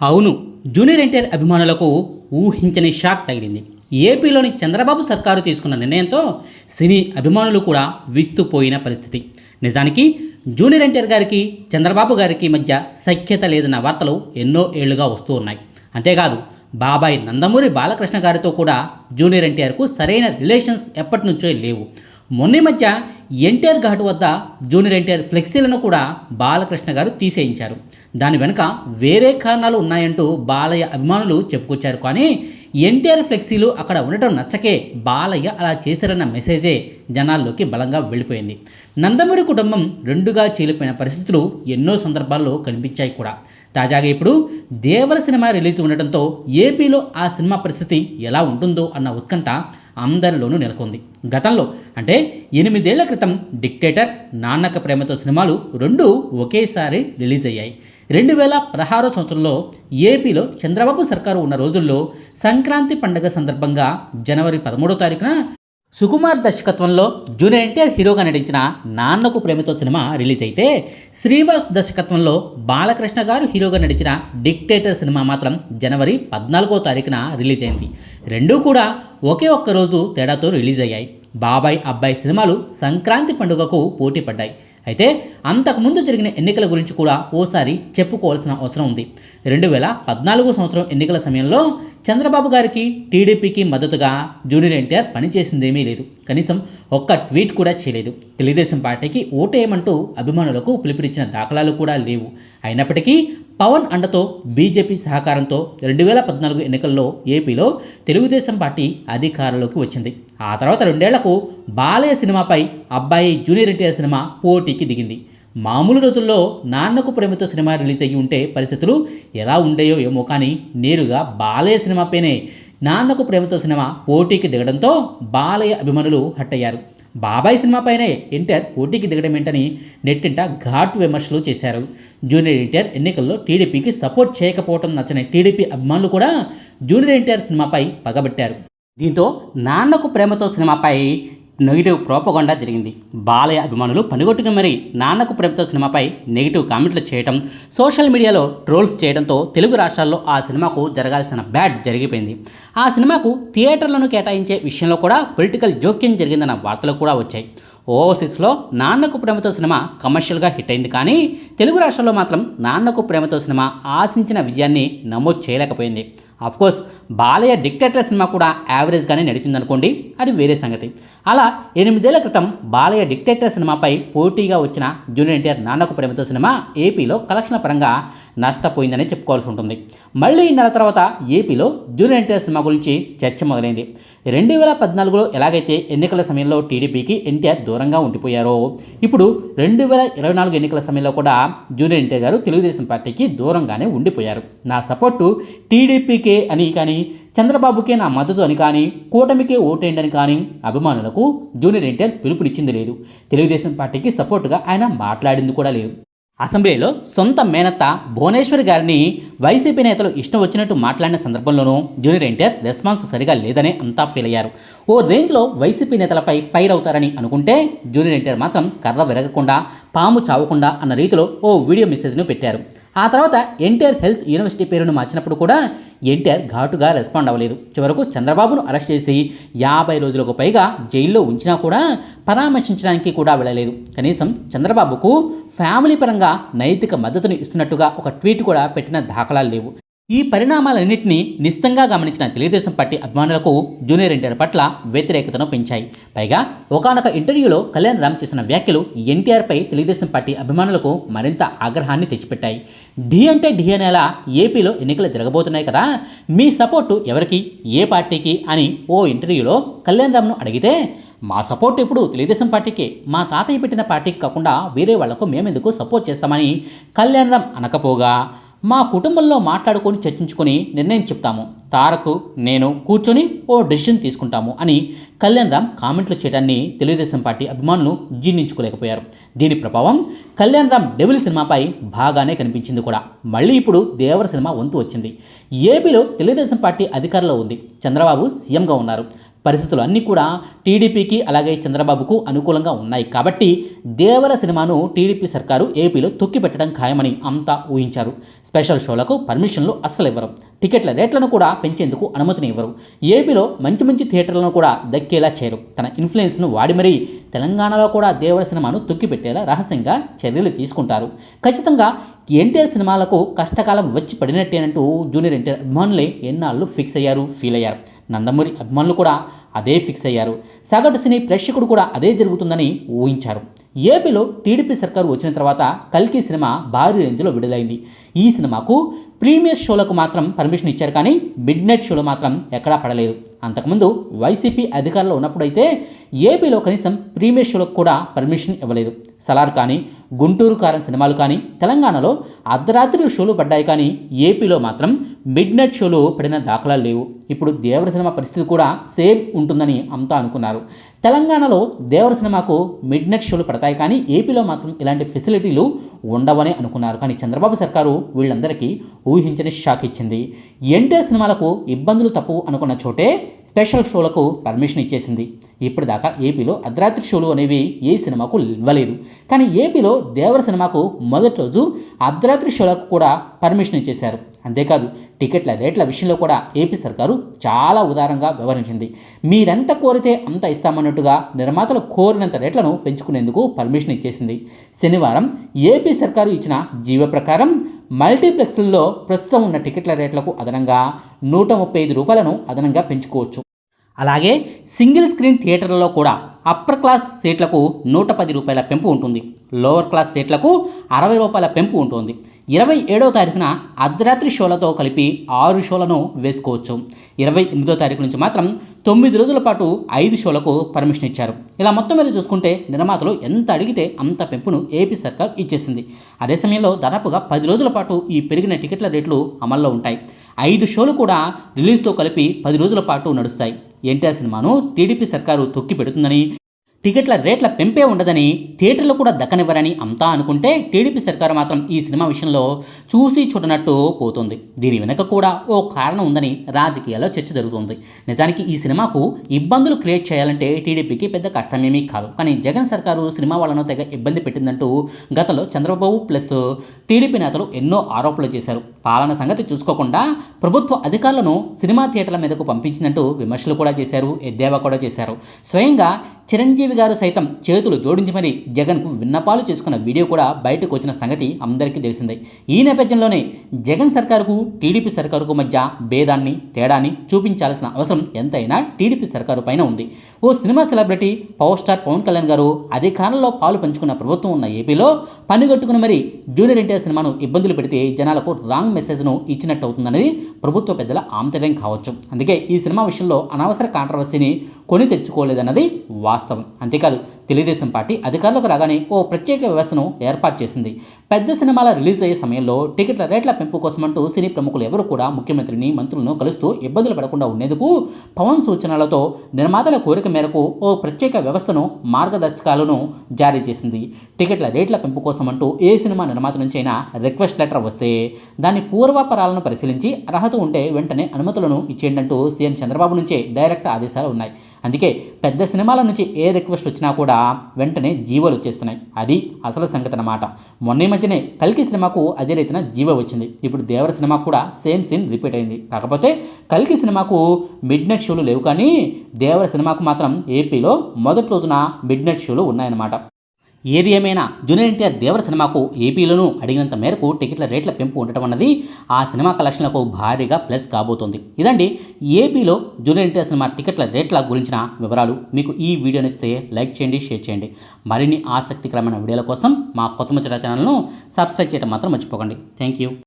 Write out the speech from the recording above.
అవును జూనియర్ ఎన్టీఆర్ అభిమానులకు ఊహించని షాక్ తగిలింది. ఏపీలోని చంద్రబాబు సర్కారు తీసుకున్న నిర్ణయంతో సినీ అభిమానులు కూడా విస్తుపోయిన పరిస్థితి. నిజానికి జూనియర్ ఎన్టీఆర్ గారికి చంద్రబాబు గారికి మధ్య సఖ్యత లేదన్న వార్తలు ఎన్నో ఏళ్ళుగా వస్తూ ఉన్నాయి. అంతేకాదు బాబాయ్ నందమూరి బాలకృష్ణ గారితో కూడా జూనియర్ ఎన్టీఆర్కు సరైన రిలేషన్స్ ఎప్పటి నుంచో లేవు. మొన్న మధ్య ఎన్టీఆర్ ఘాటు వద్ద జూనియర్ ఎన్టీఆర్ ఫ్లెక్సీలను కూడా బాలకృష్ణ గారు తీసేయించారు. దాని వెనుక వేరే కారణాలు ఉన్నాయంటూ బాలయ్య అభిమానులు చెప్పుకొచ్చారు. కానీ ఎన్టీఆర్ ఫ్లెక్సీలు అక్కడ ఉండటం నచ్చకే బాలయ్య అలా చేశారన్న మెసేజే జనాల్లోకి బలంగా వెళ్ళిపోయింది. నందమూరి కుటుంబం రెండుగా చీలిపోయిన పరిస్థితులు ఎన్నో సందర్భాల్లో కనిపించాయి కూడా. తాజాగా ఇప్పుడు దేవర సినిమా రిలీజ్ ఉండటంతో ఏపీలో ఆ సినిమా పరిస్థితి ఎలా ఉంటుందో అన్న ఉత్కంఠ అందరిలోనూ నెలకొంది. గతంలో అంటే ఎనిమిదేళ్ళ క్రితం డిక్టేటర్ నాన్నక ప్రేమతో సినిమాలు రెండు ఒకేసారి రిలీజ్ అయ్యాయి రెండు వేల పదహారో సంవత్సరంలో ఏపీలో చంద్రబాబు సర్కారు ఉన్న రోజుల్లో సంక్రాంతి పండుగ సందర్భంగా జనవరి పదమూడో తారీఖున సుకుమార్ దర్శకత్వంలో జూనియర్ ఎన్టీఆర్ హీరోగా నటించిన నాన్నకు ప్రేమతో సినిమా రిలీజ్ అయితే శ్రీవాస్ దర్శకత్వంలో బాలకృష్ణ గారు హీరోగా నటించిన డిక్టేటర్ సినిమా మాత్రం జనవరి పద్నాలుగో తారీఖున రిలీజ్ అయింది. రెండూ కూడా ఒకే ఒక్క రోజు తేడాతో రిలీజ్ అయ్యాయి. బాబాయ్ అబ్బాయి సినిమాలు సంక్రాంతి పండుగకు పోటీ పడ్డాయి. అయితే అంతకుముందు జరిగిన ఎన్నికల గురించి కూడా ఓసారి చెప్పుకోవాల్సిన అవసరం ఉంది. రెండు వేల పద్నాలుగు సంవత్సరం ఎన్నికల సమయంలో చంద్రబాబు గారికి టీడీపీకి మద్దతుగా జూనియర్ ఎన్టీఆర్ పనిచేసిందేమీ లేదు. కనీసం ఒక్క ట్వీట్ కూడా చేయలేదు. తెలుగుదేశం పార్టీకి ఓటేయమంటూ అభిమానులకు పిలుపునిచ్చిన దాఖలాలు కూడా లేవు. అయినప్పటికీ పవన్ అండతో బీజేపీ సహకారంతో రెండు వేల పద్నాలుగు ఎన్నికల్లో ఏపీలో తెలుగుదేశం పార్టీ అధికారంలోకి వచ్చింది. ఆ తర్వాత రెండేళ్ళకు బాలయ్య సినిమాపై అబ్బాయి జూనియర్ ఎన్టీఆర్ సినిమా పోటీకి దిగింది. మామూలు రోజుల్లో నాన్నకు ప్రేమతో సినిమా రిలీజ్ అయ్యి ఉంటే పరిస్థితులు ఎలా ఉండేయో ఏమో కానీ నేరుగా బాలయ్య సినిమాపైనే నాన్నకు ప్రేమతో సినిమా పోటీకి దిగడంతో బాలయ్య అభిమానులు హట్టయ్యారు. బాబాయ్ సినిమాపైనే ఎన్టీఆర్ పోటీకి దిగడం ఏంటని నెట్టింట ఘాటు విమర్శలు చేశారు. జూనియర్ ఎన్టీఆర్ ఎన్నికల్లో టీడీపీకి సపోర్ట్ చేయకపోవడం నచ్చని టీడీపీ అభిమానులు కూడా జూనియర్ ఎన్టీఆర్ సినిమాపై పగబట్టారు. దీంతో నాన్నకు ప్రేమతో సినిమాపై నెగిటివ్ ప్రోపగొండా జరిగింది. బాలయ్య అభిమానులు పనిగొట్టుకుని మరి నాన్నకు ప్రేమతో సినిమాపై నెగిటివ్ కామెంట్లు చేయడం సోషల్ మీడియాలో ట్రోల్స్ చేయడంతో తెలుగు రాష్ట్రాల్లో ఆ సినిమాకు జరగాల్సిన బ్యాడ్ జరిగిపోయింది. ఆ సినిమాకు థియేటర్లను కేటాయించే విషయంలో కూడా పొలిటికల్ జోక్యం జరిగిందన్న వార్తలు కూడా వచ్చాయి. ఓవర్సీస్లో నాన్నకు ప్రేమతో సినిమా కమర్షియల్గా హిట్ అయింది కానీ తెలుగు రాష్ట్రాల్లో మాత్రం నాన్నకు ప్రేమతో సినిమా ఆశించిన విజయాన్ని నమోదు చేయలేకపోయింది. కోర్స్ బాలయ్య డిక్టేటర్ సినిమా కూడా యావరేజ్గానే నడిచిందనుకోండి అది వేరే సంగతి. అలా ఎనిమిదేళ్ళ క్రితం బాలయ్య డిక్టేటర్ సినిమాపై పోటీగా వచ్చిన జూనియర్ ఎన్టీఆర్ నాన్నకు ప్రేమతో సినిమా ఏపీలో కలెక్షన్ల పరంగా నష్టపోయిందని చెప్పుకోవాల్సి ఉంటుంది. మళ్ళీ నెల తర్వాత ఏపీలో జూనియర్ ఎన్టీఆర్ సినిమా గురించి చర్చ మొదలైంది. రెండు వేల పద్నాలుగులో ఎలాగైతే ఎన్నికల సమయంలో టీడీపీకి ఎన్టీఆర్ దూరంగా ఉండిపోయారో ఇప్పుడు రెండు వేల ఇరవై నాలుగు ఎన్నికల సమయంలో కూడా జూనియర్ ఎన్టీఆర్ గారు తెలుగుదేశం పార్టీకి దూరంగానే ఉండిపోయారు. నా సపోర్టు టీడీపీకే అని కానీ చంద్రబాబుకే నా మద్దతు అని కానీ కూటమికే ఓటేయండి అని కానీ అభిమానులకు జూనియర్ ఎన్టీఆర్ పిలుపునిచ్చింది లేదు. తెలుగుదేశం పార్టీకి సపోర్టుగా ఆయన మాట్లాడింది కూడా లేదు. అసెంబ్లీలో సొంత మేనత్త భువనేశ్వరి గారిని వైసీపీ నేతలు ఇష్టం వచ్చినట్టు మాట్లాడిన సందర్భంలోనూ జూనియర్ ఎన్టీఆర్ రెస్పాన్స్ సరిగా లేదని అంతా ఫీల్ అయ్యారు. ఓ రేంజ్లో వైసీపీ నేతలపై ఫైర్ అవుతారని అనుకుంటే జూనియర్ ఎన్టీఆర్ మాత్రం కర్ర విరగకుండా పాము చావకుండా అన్న రీతిలో ఓ వీడియో మెసేజ్ను పెట్టారు. ఆ తర్వాత ఎన్టీఆర్ హెల్త్ యూనివర్సిటీ పేరును మార్చినప్పుడు కూడా ఎన్టీఆర్ ఘాటుగా రెస్పాండ్ అవ్వలేదు. చివరకు చంద్రబాబును అరెస్ట్ చేసి యాభై రోజులకు పైగా జైల్లో ఉంచినా కూడా పరామర్శించడానికి కూడా వెళ్ళలేదు. కనీసం చంద్రబాబుకు ఫ్యామిలీ పరంగా నైతిక మద్దతును ఇస్తున్నట్టుగా ఒక ట్వీట్ కూడా పెట్టిన దాఖలాలు లేవు. ఈ పరిణామాలన్నింటినీ నిశ్చితంగా గమనించిన తెలుగుదేశం పార్టీ అభిమానులకు జూనియర్ ఎన్టీఆర్ పట్ల వ్యతిరేకతను పెంచాయి. పైగా ఒకనొక ఇంటర్వ్యూలో కళ్యాణ్ రామ్ చేసిన వ్యాఖ్యలు ఎన్టీఆర్పై తెలుగుదేశం పార్టీ అభిమానులకు మరింత ఆగ్రహాన్ని తెచ్చిపెట్టాయి. ఢీ అంటే ఢీ అనేలా ఏపీలో ఎన్నికలు జరగబోతున్నాయి కదా మీ సపోర్టు ఎవరికి ఏ పార్టీకి అని ఓ ఇంటర్వ్యూలో కళ్యాణ్ రామ్ను అడిగితే మా సపోర్ట్ ఇప్పుడు తెలుగుదేశం పార్టీకి మా తాతయ్య పెట్టిన పార్టీకి కాకుండా వేరే వాళ్ళకు మేమెందుకు సపోర్ట్ చేస్తామని కళ్యాణ్ రామ్ అనకపోగా మా కుటుంబంలో మాట్లాడుకొని చర్చించుకొని నిర్ణయం చెప్తాము. తారకు నేను కూర్చొని ఓ డెసిషన్ తీసుకుంటాము అని కళ్యాణ్ రామ్ కామెంట్లు చేయడాన్ని తెలుగుదేశం పార్టీ అభిమానులు జీర్ణించుకోలేకపోయారు. దీని ప్రభావం కళ్యాణ్ రామ్ డెవిల్ సినిమాపై బాగానే కనిపించింది కూడా. మళ్ళీ ఇప్పుడు దేవర సినిమా వంతు వచ్చింది. ఏపీలో తెలుగుదేశం పార్టీ అధికారంలో ఉంది. చంద్రబాబు సీఎంగా ఉన్నారు. పరిస్థితులు అన్నీ కూడా టీడీపీకి అలాగే చంద్రబాబుకు అనుకూలంగా ఉన్నాయి. కాబట్టి దేవర సినిమాను టీడీపీ సర్కారు ఏపీలో తొక్కిపెట్టడం ఖాయమని అంతా ఊహించారు. స్పెషల్ షోలకు పర్మిషన్లు అస్సలు ఇవ్వరు. టికెట్ల రేట్లను కూడా పెంచేందుకు అనుమతిని ఇవ్వరు. ఏపీలో మంచి మంచి థియేటర్లను కూడా దక్కేలా చేయరు. తన ఇన్ఫ్లుయెన్స్ను వాడి మరీ తెలంగాణలో కూడా దేవర సినిమాను తొక్కిపెట్టేలా రహస్యంగా చర్యలు తీసుకుంటారు. ఖచ్చితంగా ఎన్టీఆర్ సినిమాలకు కష్టకాలం వచ్చి పడినట్టేనంటూ జూనియర్ ఎన్టీఆర్ అభిమానులే ఎన్నాళ్ళు ఫిక్స్ అయ్యారు ఫీల్ అయ్యారు. నందమూరి అభిమానులు కూడా అదే ఫిక్స్ అయ్యారు. సగటు సినీ ప్రేక్షకుడు కూడా అదే జరుగుతుందని ఊహించారు. ఏపీలో టీడీపీ సర్కారు వచ్చిన తర్వాత కల్కి సినిమా భారీ రేంజ్లో విడుదలైంది. ఈ సినిమాకు ప్రీమియర్ షోలకు మాత్రం పర్మిషన్ ఇచ్చారు కానీ మిడ్ నైట్ షోలో మాత్రం ఎక్కడా పడలేదు. అంతకుముందు వైసీపీ అధికారంలో ఉన్నప్పుడైతే ఏపీలో కనీసం ప్రీమియర్ షోలకు కూడా పర్మిషన్ ఇవ్వలేదు. సలార్ కానీ గుంటూరు కారం సినిమాలు కానీ తెలంగాణలో అర్ధరాత్రి షోలు పడ్డాయి కానీ ఏపీలో మాత్రం మిడ్ నైట్ షోలు పడిన దాఖలాలు లేవు. ఇప్పుడు దేవర సినిమా పరిస్థితి కూడా సేమ్ ఉంటుందని అంతా అనుకున్నారు. తెలంగాణలో దేవర సినిమాకు మిడ్ నైట్ షోలు పడతాయి కానీ ఏపీలో మాత్రం ఇలాంటి ఫెసిలిటీలు ఉండవని అనుకున్నారు. కానీ చంద్రబాబు సర్కారు వీళ్ళందరికీ ఊహించని షాక్ ఇచ్చింది. ఎన్టీఆర్ సినిమాలకు ఇబ్బందులు తప్పు అనుకున్న చోటే స్పెషల్ షోలకు పర్మిషన్ ఇచ్చేసింది. ఇప్పటిదాకా ఏపీలో అర్ధరాత్రి షోలు అనేవి ఏ సినిమాకు ఇవ్వలేదు కానీ ఏపీలో దేవర సినిమాకు మొదటి రోజు అర్ధరాత్రి షోలకు కూడా పర్మిషన్ ఇచ్చేశారు. అంతేకాదు టికెట్ల రేట్ల విషయంలో కూడా ఏపీ సర్కారు చాలా ఉదారంగా వ్యవహరించింది. మీరెంత కోరితే అంత ఇస్తామన్నట్టుగా నిర్మాతలు కోరినంత రేట్లను పెంచుకునేందుకు పర్మిషన్ ఇచ్చేసింది. శనివారం ఏపీ సర్కారు ఇచ్చిన జీవ ప్రకారం మల్టీప్లెక్స్లలో ప్రస్తుతం ఉన్న టికెట్ల రేట్లకు అదనంగా నూట ముప్పై ఐదు రూపాయలను అదనంగా పెంచుకోవచ్చు. అలాగే సింగిల్ స్క్రీన్ థియేటర్లలో కూడా అప్పర్ క్లాస్ సీట్లకు నూట పది రూపాయల పెంపు ఉంటుంది. లోవర్ క్లాస్ సీట్లకు అరవై రూపాయల పెంపు ఉంటుంది. ఇరవై ఏడో తారీఖున అర్ధరాత్రి షోలతో కలిపి ఆరు షోలను వేసుకోవచ్చు. ఇరవై ఎనిమిదో తారీఖు నుంచి మాత్రం తొమ్మిది రోజుల పాటు ఐదు షోలకు పర్మిషన్ ఇచ్చారు. ఇలా మొత్తం మీద చూసుకుంటే నిర్మాతలు ఎంత అడిగితే అంత పెంపును ఏపీ సర్కార్ ఇచ్చేసింది. అదే సమయంలో దాదాపుగా పది రోజుల పాటు ఈ పెరిగిన టికెట్ల రేట్లు అమల్లో ఉంటాయి. ఐదు షోలు కూడా రిలీజ్తో కలిపి పది రోజుల పాటు నడుస్తాయి. ఎన్టీఆర్ సినిమాను టీడీపీ సర్కారు తొక్కి పెడుతుందని టికెట్ల రేట్ల పెంపే ఉండదని థియేటర్లు కూడా దక్కనివ్వరని అంతా అనుకుంటే టీడీపీ సర్కారు మాత్రం ఈ సినిమా విషయంలో చూసి చూడనట్టు పోతుంది. దీని వెనుక కూడా ఓ కారణం ఉందని రాజకీయాల్లో చర్చ జరుగుతుంది. నిజానికి ఈ సినిమాకు ఇబ్బందులు క్రియేట్ చేయాలంటే టీడీపీకి పెద్ద కష్టమేమీ కాదు. కానీ జగన్ సర్కారు సినిమా వాళ్ళను తెగ ఇబ్బంది పెట్టిందంటూ గతంలో చంద్రబాబు ప్లస్ టీడీపీ నేతలు ఎన్నో ఆరోపణలు చేశారు. పాలన సంగతి చూసుకోకుండా ప్రభుత్వ అధికారులను సినిమా థియేటర్ల మీదకు పంపించిందంటూ విమర్శలు కూడా చేశారు ఎద్దేవా కూడా చేశారు. స్వయంగా చిరంజీవి గారు సైతం చేతులు జోడించి మరీ జగన్కు విన్నపాలు చేసుకున్న వీడియో కూడా బయటకు వచ్చిన సంగతి అందరికీ తెలిసిందే. ఈ నేపథ్యంలోనే జగన్ సర్కారుకు టీడీపీ సర్కారుకు మధ్య భేదాన్ని తేడాన్ని చూపించాల్సిన అవసరం ఎంతైనా టీడీపీ సర్కారు పైన ఉంది. ఓ cinema celebrity power star Pavan Kalyan గారు అధికారంలో పాలు పంచుకున్న ప్రభుత్వం ఉన్న ఏపీలో పనిగట్టుకుని మరి జూనియర్ ఎన్టీఆర్ సినిమాను ఇబ్బందులు పెడితే జనాలకు రాంగ్ మెసేజ్ను ఇచ్చినట్టు అవుతుందనేది ప్రభుత్వ పెద్దల ఆంతర్యం కావచ్చు. అందుకే ఈ సినిమా విషయంలో అనవసర కాంట్రవర్సీని కొని తెచ్చుకోలేదన్నది వాస్తవం. అంతేకాదు తెలుగుదేశం పార్టీ అధికారులకు రాగానే ఓ ప్రత్యేక వ్యవస్థను ఏర్పాటు చేసింది. పెద్ద సినిమాల రిలీజ్ అయ్యే సమయంలో టికెట్ల రేట్ల పెంపు కోసమంటూ సినీ ప్రముఖులు ఎవరు కూడా ముఖ్యమంత్రిని మంత్రులను కలుస్తూ ఇబ్బందులు పడకుండా ఉండేందుకు పవన్ సూచనలతో నిర్మాతల కోరిక మేరకు ఓ ప్రత్యేక వ్యవస్థను మార్గదర్శకాలను జారీ చేసింది. టికెట్ల రేట్ల పెంపు కోసమంటూ ఏ సినిమా నిర్మాత నుంచైనా రిక్వెస్ట్ లెటర్ వస్తే దాని పూర్వాపరాలను పరిశీలించి అర్హత ఉంటే వెంటనే అనుమతులను ఇచ్చేయండంటూ సీఎం చంద్రబాబు నుంచే డైరెక్ట్ ఆదేశాలు ఉన్నాయి. అందుకే పెద్ద సినిమాల నుంచి ఏ రిక్వెస్ట్ వచ్చినా కూడా వెంటనే జీవోలు వచ్చేస్తున్నాయి. అది అసలు సంగతి అన్నమాట. మొన్న ఈ మధ్యనే కల్కి సినిమాకు అదే రీతిన జీవో వచ్చింది. ఇప్పుడు దేవర సినిమా కూడా సేమ్ సీన్ రిపీట్ అయింది. కాకపోతే కల్కి సినిమాకు మిడ్ నైట్ షోలు లేవు కానీ దేవర సినిమాకు మాత్రం ఏపీలో మొదటి రోజున మిడ్ నైట్ షోలు ఉన్నాయన్నమాట. ఏది ఏమైనా జూనియర్ ఎన్టీఆర్ దేవర సినిమాకు ఏపీలోనూ అడిగినంత మేరకు టికెట్ల రేట్ల పెంపు ఉండటం అన్నది ఆ సినిమా కలెక్షన్లకు భారీగా ప్లస్ కాబోతోంది. ఇదండి ఏపీలో జూనియర్ ఎన్టీఆర్ సినిమా టికెట్ల రేట్ల గురించిన వివరాలు. మీకు ఈ వీడియో నచ్చితే లైక్ చేయండి షేర్ చేయండి. మరిన్ని ఆసక్తికరమైన వీడియోల కోసం మా కొత్త ముచ్చట ఛానల్ను సబ్స్క్రైబ్ చేయడం మాత్రం మర్చిపోకండి. Thank you